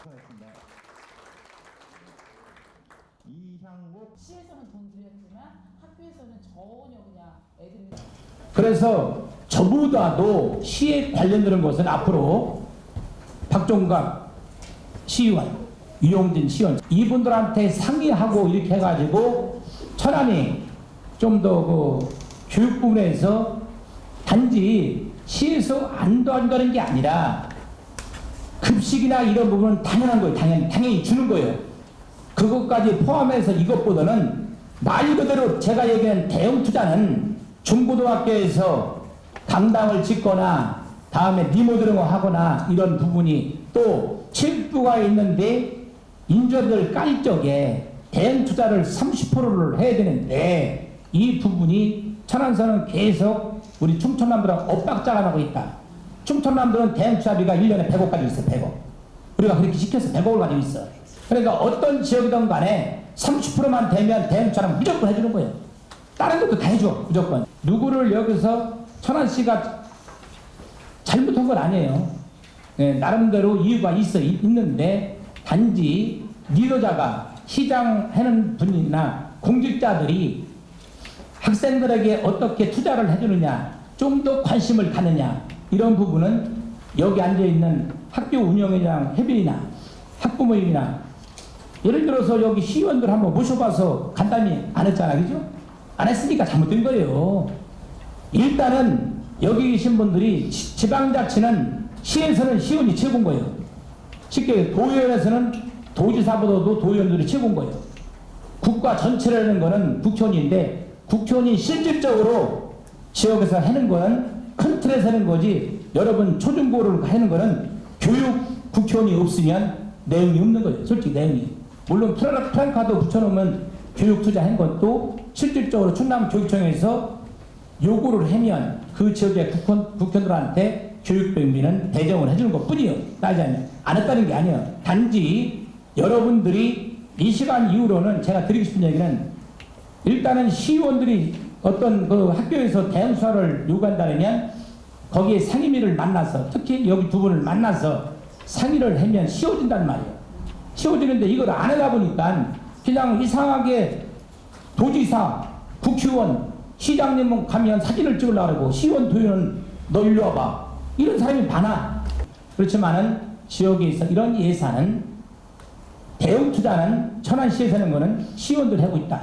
참석하였습니다. 이향옥 시에서는 돈 들였지만 학교에서는 전혀 그냥 애들이 그래서 저보다도 시에 관련되는 것은 앞으로 박종갑 시의원, 유용진 시의원 이분들한테 상의하고 이렇게 해가지고 천안이 좀 더 그 교육 부분에서 단지 시에서 안 도와준다는 게 아니라 급식이나 이런 부분은 당연한 거예요. 당연히, 당연히 주는 거예요. 그것까지 포함해서 이것보다는 말 그대로 제가 얘기한 대형 투자는 중고등학교에서 강당을 짓거나 다음에 리모델링을 하거나 이런 부분이 또 칠부가 있는데 인조들 깔 적에 대형 투자를 30%를 해야 되는데 이 부분이 천안서는 계속 우리 충청남도랑 엇박자가 나고 있다. 충청남도는 대형 투자비가 1년에 100억 가지고 있어 100억. 우리가 그렇게 시켜서 100억을 가지고 있어. 그러니까 어떤 지역이든 간에 30%만 되면 대형 투자는 무조건 해주는 거예요. 다른 것도 다 해줘 무조건. 누구를 여기서 천안시가 잘못한 건 아니에요. 예, 나름대로 이유가 있어 있- 있는데 단지 리더자가 시장 하는 분이나 공직자들이 학생들에게 어떻게 투자를 해주느냐, 좀 더 관심을 갖느냐 이런 부분은 여기 앉아 있는 학교 운영회장 협의이나 학부모님이나 예를 들어서 여기 시의원들 한번 모셔봐서 간단히 안 했잖아, 그죠? 안 했으니까 잘못된 거예요. 일단은 여기 계신 분들이 지- 지방자치는 시에서는 시의원이 최고인 거예요. 쉽게 도의원에서는 도지사보다도 도의원들이 최고인 거예요. 국가 전체라는 거는 국회의원인데 국회의원이 실질적으로 지역에서 하는 거는 큰 틀에서 하는 거지 여러분 초중고를 하는 거는 교육 국회의원이 없으면 내용이 없는 거예요. 솔직히 내용이. 물론 프랑카드 붙여놓으면 교육 투자한 것도 실질적으로 충남 교육청에서 요구를 하면 그 지역의 국회, 국회의원들한테 교육병비는 배정을 해주는 것 뿐이에요. 따지자면. 안 했다는 게 아니에요. 단지 여러분들이 이 시간 이후로는 제가 드리고 싶은 얘기는 일단은 시의원들이 어떤 그 학교에서 대응 수사를 요구한다면 거기에 상임위를 만나서 특히 여기 두 분을 만나서 상의를 하면 쉬워진단 말이에요. 쉬워지는데 이걸 안 하다 보니까 그냥 이상하게 도지사, 국회의원, 시장님은 가면 사진을 찍으려고 그러고 시의원, 도의원은 너 일로 와봐. 이런 사람이 많아. 그렇지만은 지역에 있어 이런 예산은 대형 투자는 천안시에서 하는 거는 시의원들 하고 있다.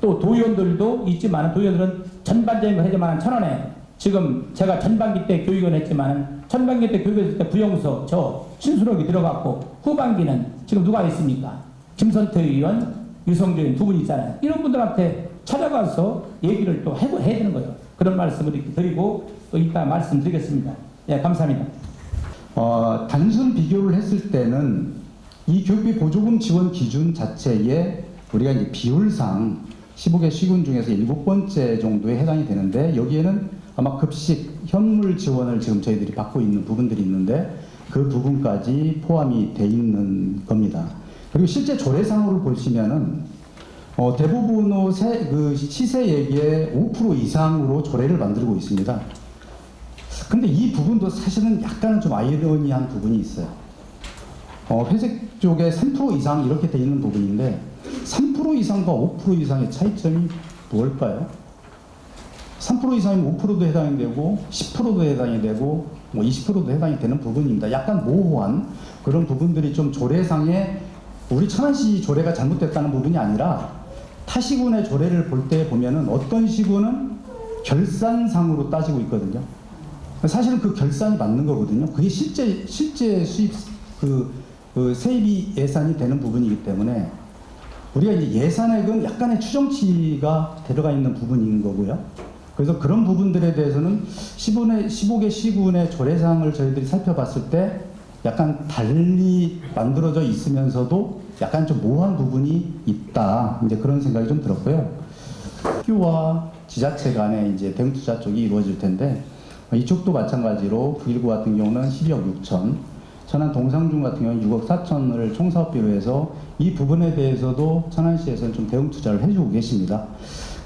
또 도의원들도 있지만 도의원들은 전반적인 걸 하지만 천안에 지금 제가 전반기 때 교육원 했지만 전반기 때 교육원 했을 때 부영서 저 신수록이 들어갔고 후반기는 지금 누가 있습니까? 김선태 의원, 유성재 의원 두 분 있잖아요. 이런 분들한테 찾아가서 얘기를 또 해고 해야 되는 거예요. 그런 말씀을 이렇게 드리고 또 이따 말씀드리겠습니다. 예, 감사합니다. 어, 단순 비교를 했을 때는 이 교육비 보조금 지원 기준 자체에 우리가 이제 비율상 15개 시군 중에서 일곱 번째 정도에 해당이 되는데 여기에는 아마 급식 현물 지원을 지금 저희들이 받고 있는 부분들이 있는데 그 부분까지 포함이 돼 있는 겁니다. 그리고 실제 조례상으로 보시면은 어, 대부분의 세, 그 시세액의 5% 이상으로 조례를 만들고 있습니다. 근데 이 부분도 사실은 약간은 좀 아이러니한 부분이 있어요. 어, 회색 쪽에 3% 이상 이렇게 돼 있는 부분인데 3% 이상과 5% 이상의 차이점이 뭘까요? 3% 이상이면 5%도 해당이 되고 10%도 해당이 되고 뭐 20%도 해당이 되는 부분입니다. 약간 모호한 그런 부분들이 좀 조례상에 우리 천안시 조례가 잘못됐다는 부분이 아니라 타시군의 조례를 볼 때 보면은 어떤 시군은 결산상으로 따지고 있거든요. 사실은 그 결산이 맞는 거거든요. 그게 실제 실제 수입 그, 그 세입이 예산이 되는 부분이기 때문에 우리가 이제 예산액은 약간의 추정치가 들어가 있는 부분인 거고요. 그래서 그런 부분들에 대해서는 15개, 15개 시군의 조례상을 저희들이 살펴봤을 때 약간 달리 만들어져 있으면서도 약간 좀 모호한 부분이 있다. 이제 그런 생각이 좀 들었고요. 학교와 지자체 간에 이제 대응 투자 쪽이 이루어질 텐데 이쪽도 마찬가지로 919 같은 경우는 12억 6천, 천안 동상중 같은 경우는 6억 4천을 총사업비로 해서 이 부분에 대해서도 천안시에서는 좀 대응 투자를 해주고 계십니다.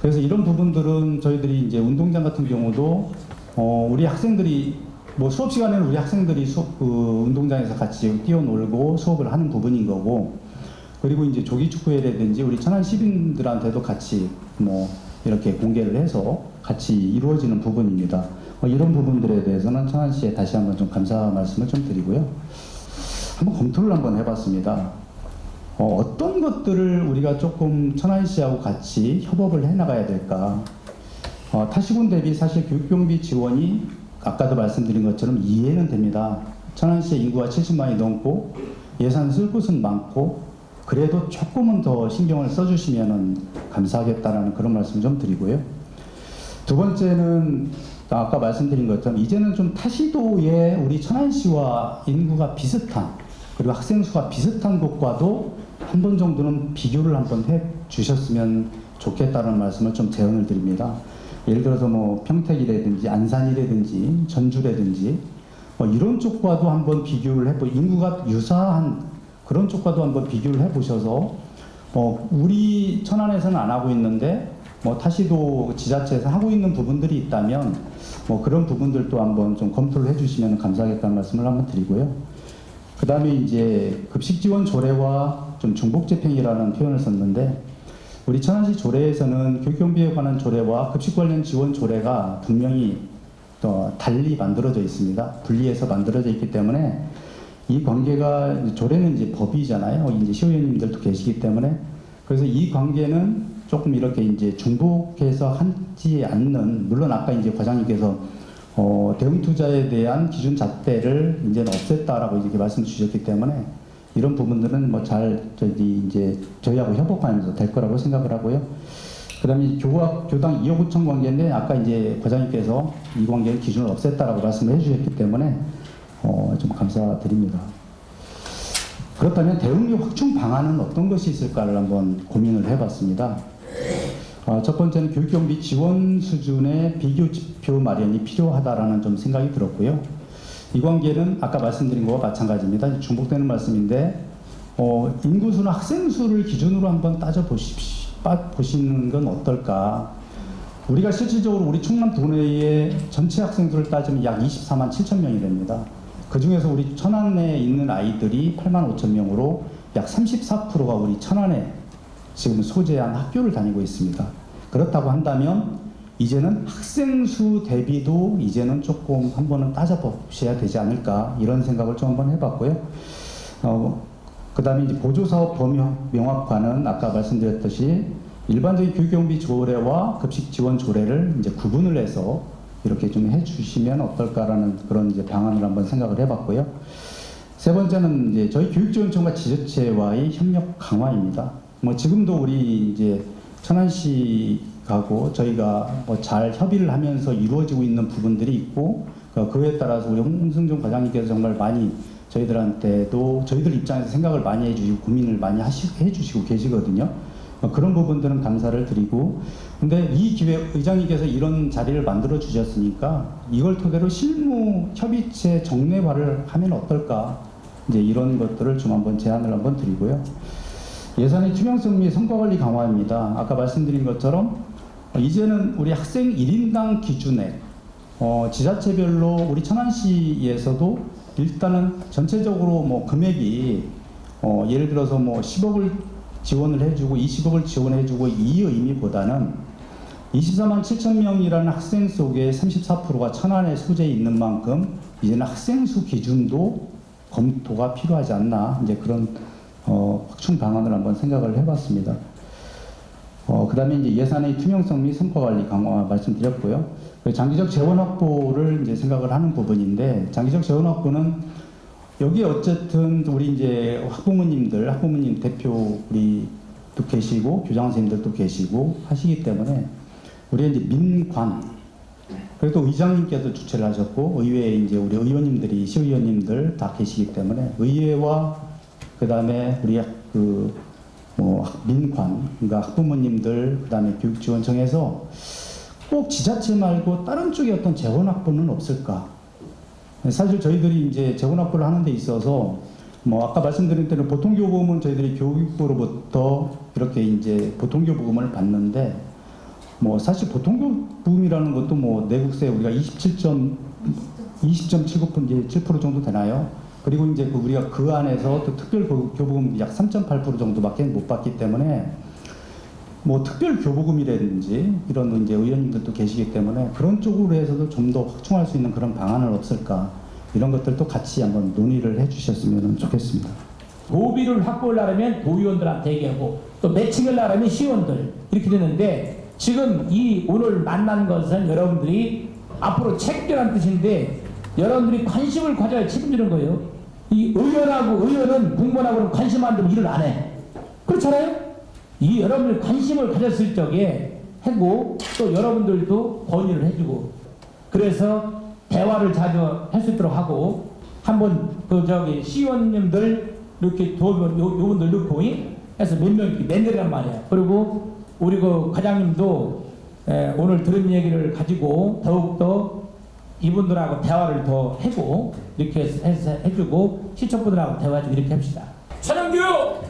그래서 이런 부분들은 저희들이 이제 운동장 같은 경우도 어, 우리 학생들이 뭐 수업 시간에는 우리 학생들이 수업 그 운동장에서 같이 뛰어놀고 수업을 하는 부분인 거고 그리고 이제 조기 축구회라든지 우리 천안 시민들한테도 같이 뭐 이렇게 공개를 해서 같이 이루어지는 부분입니다. 어, 이런 부분들에 대해서는 천안시에 다시 한번 좀 감사 말씀을 좀 드리고요. 한번 검토를 한번 해봤습니다. 어, 어떤 것들을 우리가 조금 천안시하고 같이 협업을 해나가야 될까? 어, 타시군 대비 사실 교육경비 지원이 아까도 말씀드린 것처럼 이해는 됩니다. 천안시의 인구가 70만이 넘고 예산 쓸 곳은 많고 그래도 조금은 더 신경을 써주시면 감사하겠다라는 그런 말씀 좀 드리고요. 두 번째는 아까 말씀드린 것처럼 이제는 좀 타시도에 우리 천안시와 인구가 비슷한 그리고 학생 수가 비슷한 곳과도 한 번 정도는 비교를 한번 해 주셨으면 좋겠다는 말씀을 좀 제언을 드립니다. 예를 들어서 뭐 평택이라든지 안산이라든지 전주라든지 뭐 이런 쪽과도 한번 비교를 해보 인구가 유사한 그런 쪽과도 한번 비교를 해보셔서 뭐 우리 천안에서는 안 하고 있는데 뭐 타시도 지자체에서 하고 있는 부분들이 있다면 뭐 그런 부분들도 한번 좀 검토를 해주시면 감사하겠다는 말씀을 한번 드리고요. 그 다음에 이제 급식 지원 조례와 좀 중복 집행이라는 표현을 썼는데 우리 천안시 조례에서는 교육경비에 관한 조례와 급식 관련 지원 조례가 분명히 또 달리 만들어져 있습니다. 분리해서 만들어져 있기 때문에 이 관계가 조례는 이제 법이잖아요. 이제 시의원님들도 계시기 때문에 그래서 이 관계는 조금 이렇게 이제 중복해서 하지 않는 물론 아까 이제 과장님께서 어, 대응 투자에 대한 기준 잣대를 이제는 없앴다라고 이렇게 말씀 주셨기 때문에 이런 부분들은 뭐 잘 저기 이제 저희하고 협업하면서 될 거라고 생각을 하고요. 그다음에 교학 교당 2억 5천 관계인데 아까 이제 과장님께서 이 관계는 기준을 없앴다라고 말씀을 해주셨기 때문에 어, 좀 감사드립니다. 그렇다면 대응비 확충 방안은 어떤 것이 있을까를 한번 고민을 해봤습니다. 어, 첫 번째는 교육 경비 지원 수준의 비교 지표 마련이 필요하다라는 좀 생각이 들었고요. 이 관계는 아까 말씀드린 거와 마찬가지입니다. 중복되는 말씀인데 어, 인구수나 학생 수를 기준으로 한번 따져 보시는 건 어떨까? 우리가 실질적으로 우리 충남 도내의 전체 학생 수를 따지면 약 24만 7천 명이 됩니다. 그 중에서 우리 천안에 있는 아이들이 8만 5천 명으로 약 34%가 우리 천안에 지금 소재한 학교를 다니고 있습니다. 그렇다고 한다면 이제는 학생 수 대비도 이제는 조금 한번은 따져보셔야 되지 않을까 이런 생각을 좀 한번 해봤고요. 어, 그 다음에 이제 보조사업 범위 명확화는 아까 말씀드렸듯이 일반적인 교육경비 조례와 급식 지원 조례를 이제 구분을 해서 이렇게 좀 해주시면 어떨까라는 그런 이제 방안을 한번 생각을 해봤고요. 세 번째는 이제 저희 교육지원청과 지자체와의 협력 강화입니다. 뭐 지금도 우리 이제 천안시하고 저희가 뭐 잘 협의를 하면서 이루어지고 있는 부분들이 있고 그 그에 따라서 우리 홍승종 과장님께서 정말 많이 저희들한테도 저희들 입장에서 생각을 많이 해주시고 고민을 많이 하시, 해주시고 계시거든요. 어, 그런 부분들은 감사를 드리고 근데 이 기회 의장님께서 이런 자리를 만들어 주셨으니까 이걸 토대로 실무 협의체 정례화를 하면 어떨까 이제 이런 것들을 좀 한번 제안을 한번 드리고요. 예산의 투명성 및 성과관리 강화입니다. 아까 말씀드린 것처럼 어, 이제는 우리 학생 1인당 기준에 어, 지자체별로 우리 천안시에서도 일단은 전체적으로 뭐 금액이 어, 예를 들어서 뭐 10억을 지원을 해주고 20억을 지원해주고 이 의미보다는 24만 7천 명이라는 학생 속에 34%가 천안에 소재에 있는 만큼 이제는 학생 수 기준도 검토가 필요하지 않나 이제 그런 어, 확충 방안을 한번 생각을 해봤습니다. 어, 그 다음에 이제 예산의 투명성 및 성과 관리 강화 말씀드렸고요. 그 장기적 재원 확보를 이제 생각을 하는 부분인데, 장기적 재원 확보는 여기 어쨌든 우리 이제 학부모님들, 학부모님 대표 우리도 계시고, 교장 선생님들도 계시고 하시기 때문에, 우리 이제 민관, 그래도 의장님께서 주최를 하셨고, 의회에 이제 우리 의원님들이, 시의원님들 다 계시기 때문에, 의회와 그 다음에 우리 그, 뭐, 민관, 그러니까 학부모님들, 그 다음에 교육지원청에서 꼭 지자체 말고 다른 쪽에 어떤 재원 확보는 없을까? 사실 저희들이 이제 재원 확보를 하는 데 있어서 뭐 아까 말씀드린 대로 보통교부금은 저희들이 교육부로부터 이렇게 이제 보통교부금을 받는데 뭐 사실 보통교부금이라는 것도 뭐 내국세 우리가 27점 20.79% 이제 7% 정도 되나요? 그리고 이제 그 우리가 그 안에서 또 특별 교- 교부금 약 3.8% 정도밖에 못 받기 때문에 뭐 특별 교부금이라든지 이런 이제 의원님들도 계시기 때문에 그런 쪽으로 해서도 좀 더 확충할 수 있는 그런 방안은 없을까 이런 것들도 같이 한번 논의를 해주셨으면 좋겠습니다. 도비를 확보하려면 도의원들한테 얘기하고 또 매칭을 하려면 시의원들 이렇게 되는데 지금 이 오늘 만난 것은 여러분들이 앞으로 책결한 뜻인데 여러분들이 관심을 가져야 책임지는 거예요. 이 의원하고 의원은 공무원하고는 관심 안 두면 일을 안 해. 그렇잖아요? 이 여러분들 관심을 가졌을 적에 하고 또 여러분들도 건의를 해주고 그래서 대화를 자주 할 수 있도록 하고 한번 그 저기 시의원님들 이렇게 도 요, 요분들 넣고 이? 해서 몇명 이렇게 맨들이란 말이야. 그리고 우리 그 과장님도 에, 오늘 들은 얘기를 가지고 더욱더 이분들하고 대화를 더 해고 이렇게 해서 해주고 시청분들하고 대화해주고 이렇게 합시다. 천연교육!